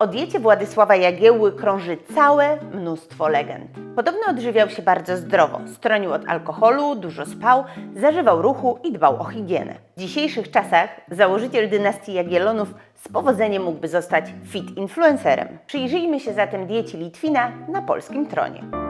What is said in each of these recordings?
O diecie Władysława Jagiełły krąży całe mnóstwo legend. Podobno odżywiał się bardzo zdrowo, stronił od alkoholu, dużo spał, zażywał ruchu i dbał o higienę. W dzisiejszych czasach założyciel dynastii Jagiellonów z powodzeniem mógłby zostać fit influencerem. Przyjrzyjmy się zatem diecie Litwina na polskim tronie.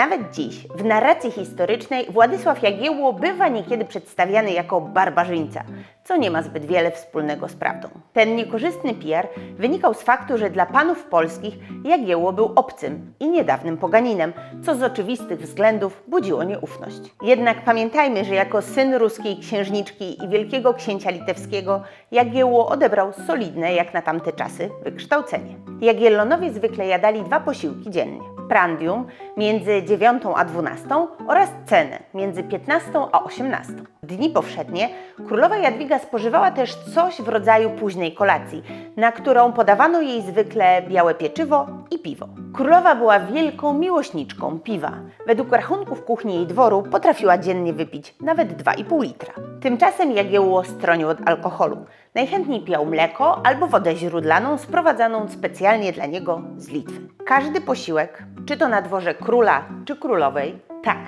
Nawet dziś, w narracji historycznej, Władysław Jagiełło bywa niekiedy przedstawiany jako barbarzyńca, co nie ma zbyt wiele wspólnego z prawdą. Ten niekorzystny PR wynikał z faktu, że dla panów polskich Jagiełło był obcym i niedawnym poganinem, co z oczywistych względów budziło nieufność. Jednak pamiętajmy, że jako syn ruskiej księżniczki i wielkiego księcia litewskiego Jagiełło odebrał solidne, jak na tamte czasy, wykształcenie. Jagiellonowie zwykle jadali dwa posiłki dziennie prandium między 9 a 12 oraz cenę między 15 a 18. Dni powszednie królowa Jadwiga spożywała też coś w rodzaju późnej kolacji, na którą podawano jej zwykle białe pieczywo i piwo. Królowa była wielką miłośniczką piwa. Według rachunków kuchni jej dworu potrafiła dziennie wypić nawet 2,5 litra. Tymczasem Jagiełło stronił od alkoholu. Najchętniej pijał mleko albo wodę źródlaną sprowadzaną specjalnie dla niego z Litwy. Każdy posiłek, czy to na dworze króla czy królowej, tak,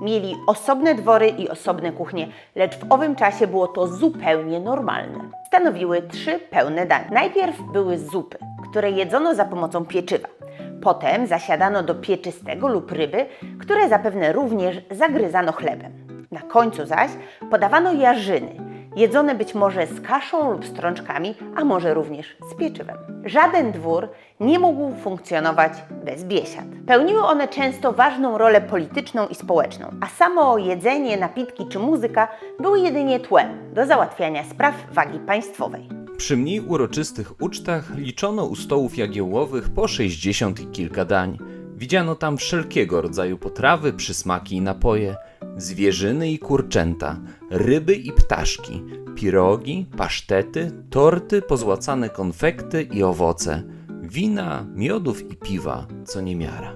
mieli osobne dwory i osobne kuchnie, lecz w owym czasie było to zupełnie normalne. Stanowiły trzy pełne dania. Najpierw były zupy, które jedzono za pomocą pieczywa. Potem zasiadano do pieczystego lub ryby, które zapewne również zagryzano chlebem. Na końcu zaś podawano jarzyny, jedzone być może z kaszą lub strączkami, a może również z pieczywem. Żaden dwór nie mógł funkcjonować bez biesiad. Pełniły one często ważną rolę polityczną i społeczną, a samo jedzenie, napitki czy muzyka były jedynie tłem do załatwiania spraw wagi państwowej. Przy mniej uroczystych ucztach liczono u stołów jagiełłowych po 60 i kilka dań. Widziano tam wszelkiego rodzaju potrawy, przysmaki i napoje, zwierzyny i kurczęta, ryby i ptaszki, pirogi, pasztety, torty, pozłacane konfekty i owoce, wina, miodów i piwa, co niemiara.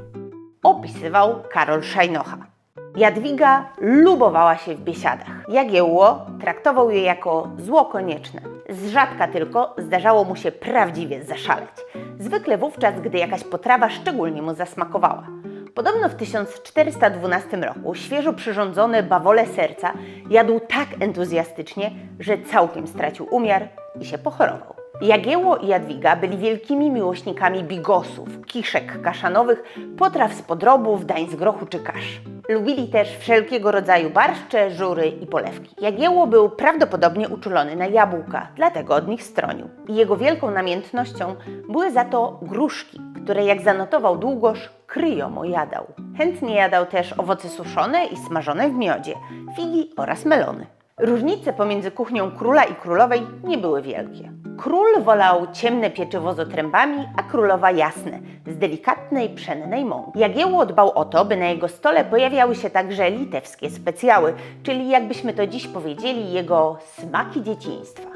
Opisywał Karol Szajnocha. Jadwiga lubowała się w biesiadach. Jagiełło traktował je jako zło konieczne. Z rzadka tylko zdarzało mu się prawdziwie zaszaleć. Zwykle wówczas, gdy jakaś potrawa szczególnie mu zasmakowała. Podobno w 1412 roku świeżo przyrządzone bawole serca jadł tak entuzjastycznie, że całkiem stracił umiar i się pochorował. Jagiełło i Jadwiga byli wielkimi miłośnikami bigosów, kiszek kaszanowych, potraw z podrobów, dań z grochu czy kasz. Lubili też wszelkiego rodzaju barszcze, żury i polewki. Jagiełło był prawdopodobnie uczulony na jabłka, dlatego od nich stronił. I jego wielką namiętnością były za to gruszki, które jak zanotował Długosz, kryjomo jadał. Chętnie jadał też owoce suszone i smażone w miodzie, figi oraz melony. Różnice pomiędzy kuchnią króla i królowej nie były wielkie. Król wolał ciemne pieczywo z otrębami, a królowa jasne, z delikatnej, pszennej mąki. Jagiełło dbał o to, by na jego stole pojawiały się także litewskie specjały, czyli jakbyśmy to dziś powiedzieli, jego smaki dzieciństwa.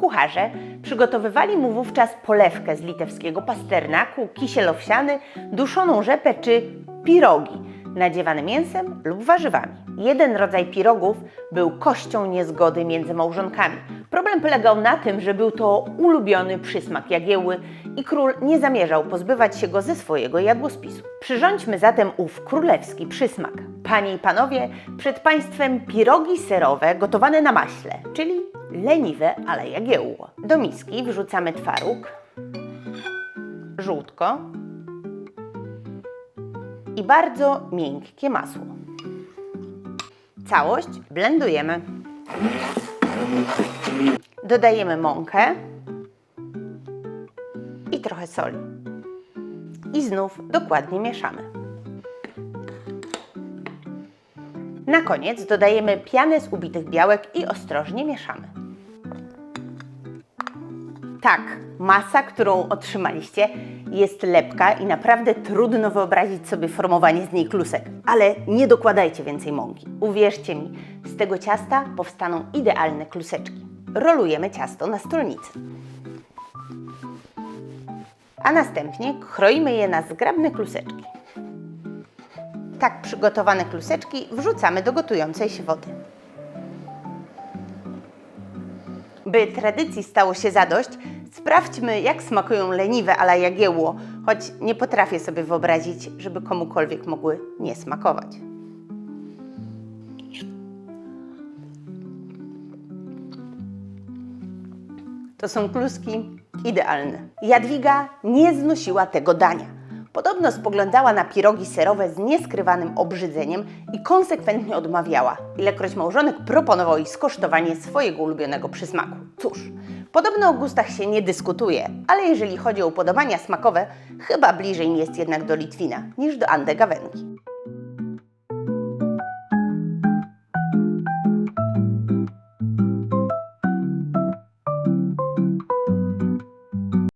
Kucharze przygotowywali mu wówczas polewkę z litewskiego pasternaku, kisiel owsiany, duszoną rzepę czy pirogi, nadziewane mięsem lub warzywami. Jeden rodzaj pirogów był kością niezgody między małżonkami. Problem polegał na tym, że był to ulubiony przysmak Jagiełły i król nie zamierzał pozbywać się go ze swojego jadłospisu. Przyrządźmy zatem ów królewski przysmak. Panie i panowie, przed państwem pirogi serowe gotowane na maśle, czyli leniwe, ale Jagiełło. Do miski wrzucamy twaróg, żółtko, i bardzo miękkie masło. Całość blendujemy. Dodajemy mąkę i trochę soli. I znów dokładnie mieszamy. Na koniec dodajemy pianę z ubitych białek i ostrożnie mieszamy. Tak, masa, którą otrzymaliście, jest lepka i naprawdę trudno wyobrazić sobie formowanie z niej klusek. Ale nie dokładajcie więcej mąki. Uwierzcie mi, z tego ciasta powstaną idealne kluseczki. Rolujemy ciasto na stolnicy. a następnie kroimy je na zgrabne kluseczki. Tak przygotowane kluseczki wrzucamy do gotującej się wody. By tradycji stało się zadość, sprawdźmy, jak smakują leniwe ala jagiełło, choć nie potrafię sobie wyobrazić, żeby komukolwiek mogły nie smakować. To są kluski idealne. Jadwiga nie znosiła tego dania. Podobno spoglądała na pirogi serowe z nieskrywanym obrzydzeniem i konsekwentnie odmawiała, ilekroć małżonek proponował jej skosztowanie swojego ulubionego przysmaku. Cóż, podobno o gustach się nie dyskutuje, ale jeżeli chodzi o upodobania smakowe, chyba bliżej mi jest jednak do Litwina niż do Ande Gawenki.